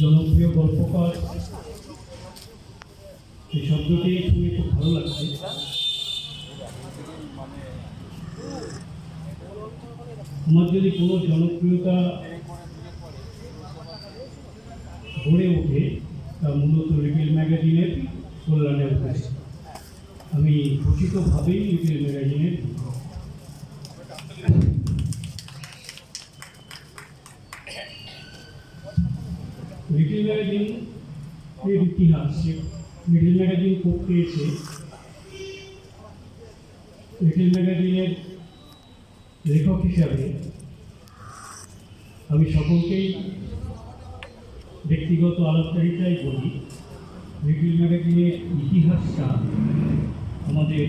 জনপ্রিয় গল্পকার। এই শব্দটি শুনে খুব ভালো লাগছে। আমার যদি কোনো জনপ্রিয়তা গড়ে ওঠে, তা মূলত লিটিল ম্যাগাজিনের কল্যাণে উঠেছে আমি ঘোষিতভাবেই লিটিল ম্যাগাজিনের লিটিল ম্যাগাজিন এর ইতিহাস লিটিল ম্যাগাজিন করতে এসে লিটিল ম্যাগাজিনের লেখক হিসাবে আমি সকলকেই ব্যক্তিগত আলাপচারিতাই বলি লিটিল ম্যাগাজিনের ইতিহাসটা আমাদের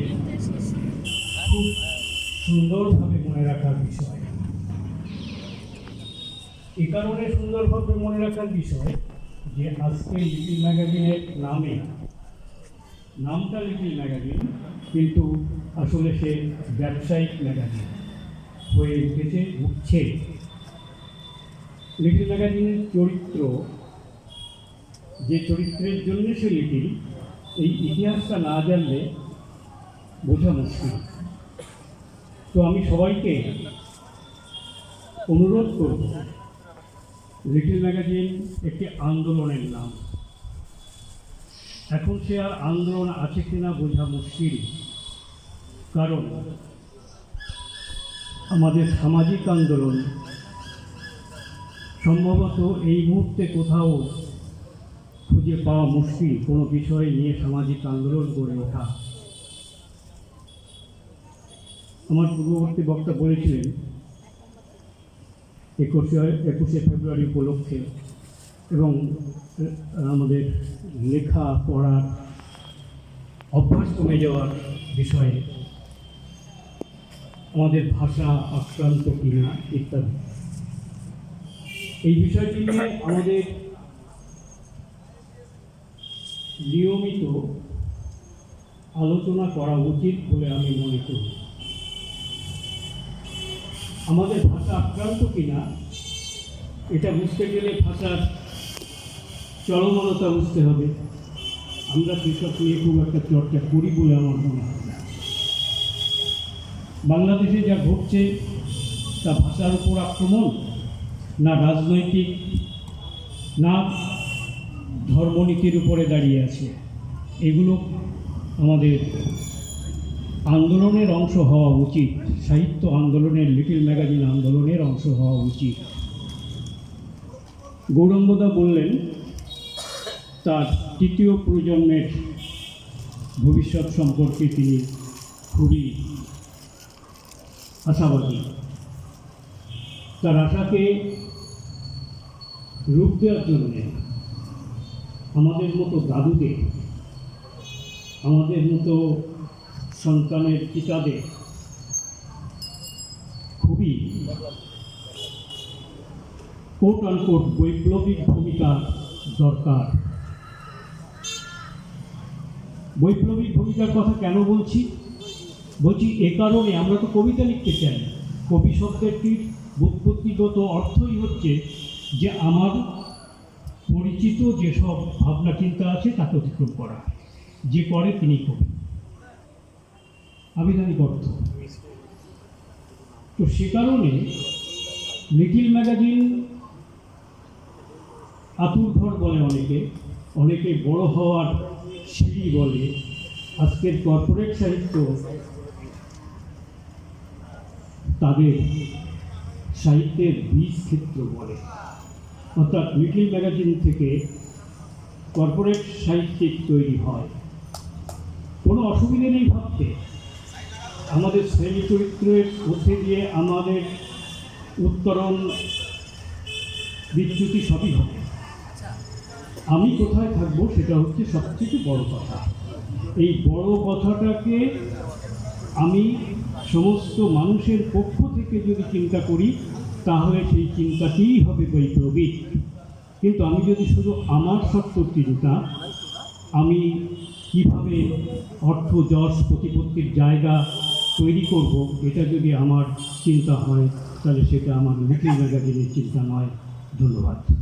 খুব সুন্দরভাবে মনে রাখার বিষয়। এ কারণে সুন্দরভাবে মনে রাখার বিষয় যে আজকে লিটিল ম্যাগাজিনের নামে, নামটা লিটিল ম্যাগাজিন কিন্তু আসলে সে ব্যবসায়িক ম্যাগাজিন হয়ে উঠেছে, উঠছে। লিটিল ম্যাগাজিনের চরিত্র, যে চরিত্রের জন্য সে লিটিল এই ইতিহাসটা না জানলে বোঝা মুশকিল। তো আমি সবাইকে অনুরোধ করব লিটিল ম্যাগাজিন একটি আন্দোলনের নাম। এখন সে আর আন্দোলন আছে কিনা বোঝা মুশকিল। কারণ আমাদের সামাজিক আন্দোলন সম্ভবত এই মুহূর্তে কোথাও খুঁজে পাওয়া মুশকিল, কোনো বিষয় নিয়ে সামাজিক আন্দোলন গড়ে ওঠা। আমার পূর্ববর্তী বক্তা বলেছিলেন একুশে একুশে ফেব্রুয়ারি উপলক্ষে এবং আমাদের লেখা পড়ার অভ্যাস কমে যাওয়ার বিষয়ে আমাদের ভাষা আক্রান্ত কিনা ইত্যাদি। এই বিষয়টি নিয়ে আমাদের নিয়মিত আলোচনা করা উচিত বলে আমি মনে করি। আমাদের ভাষা আক্রান্ত কিনা, এটা বুঝতে গেলে ভাষার চলমনতা বুঝতে হবে। আমরা সেসব নিয়ে খুব একটা চর্চা করি বলে আমার মনে হয় না। বাংলাদেশে যা ঘটছে, তা ভাষার উপর আক্রমণ না রাজনৈতিক, না ধর্মনীতির উপরে দাঁড়িয়ে আছে। এগুলো আমাদের আন্দোলনের অংশ হওয়া উচিত। সাহিত্য আন্দোলনের লিটিল ম্যাগাজিন আন্দোলনের অংশ হওয়া উচিত। গৌরঙ্গদা বললেন, তার তৃতীয় প্রজন্মের ভবিষ্যৎ সম্পর্কে তিনি খুবই আশাবাদী। তার আশাকে রূপ দেওয়ার জন্যে আমাদের মতো দাদুদের, আমাদের মতো সন্তানের পিতাদের খুবই কোট আনকোট বৈপ্লবিক ভূমিকা দরকার। বৈপ্লবিক ভূমিকার কথা কেন বলছি? বলছি, এ কারণে আমরা তো কবিতা লিখতে চাই। কবি শব্দটির বুৎপত্তিগত অর্থই হচ্ছে যে আমার পরিচিত যেসব ভাবনা চিন্তা আছে তাকে অতিক্রম করা। যে করে তিনি কবি। আবিধানিক অর্থ তো সে কারণে লিটিল ম্যাগাজিন আতুর ঘর বলে অনেকে। অনেকে বড় হওয়ার সিঁড়ি বলে। আজকের কর্পোরেট সাহিত্য তাদের সাহিত্যের বীজ ক্ষেত্র বলে। অর্থাৎ লিটিল ম্যাগাজিন থেকে কর্পোরেট সাহিত্যিক তৈরি হয়। কোনো অসুবিধে নেই ভাবতে। আমাদের শ্রেণি চরিত্রের মধ্যে দিয়ে আমাদের উত্তরণ বিচ্যুতি সবই হবে। আমি কোথায় থাকব সেটা হচ্ছে সবথেকে বড় কথা। এই বড় কথাটাকে আমি সমস্ত মানুষের পক্ষ থেকে যদি চিন্তা করি, তাহলে সেই চিন্তাটিই হবে বৈপ্লবিক। কিন্তু আমি যদি শুধু আমার সত্য চিন্তা আমি কীভাবে অর্থ, যশ, প্রতিপত্তির জায়গা তৈরি করব, এটা যদি আমার চিন্তা হয়, তাহলে সেটা আমার লিখিত ম্যাগাজিনের চিন্তা নয়। ধন্যবাদ।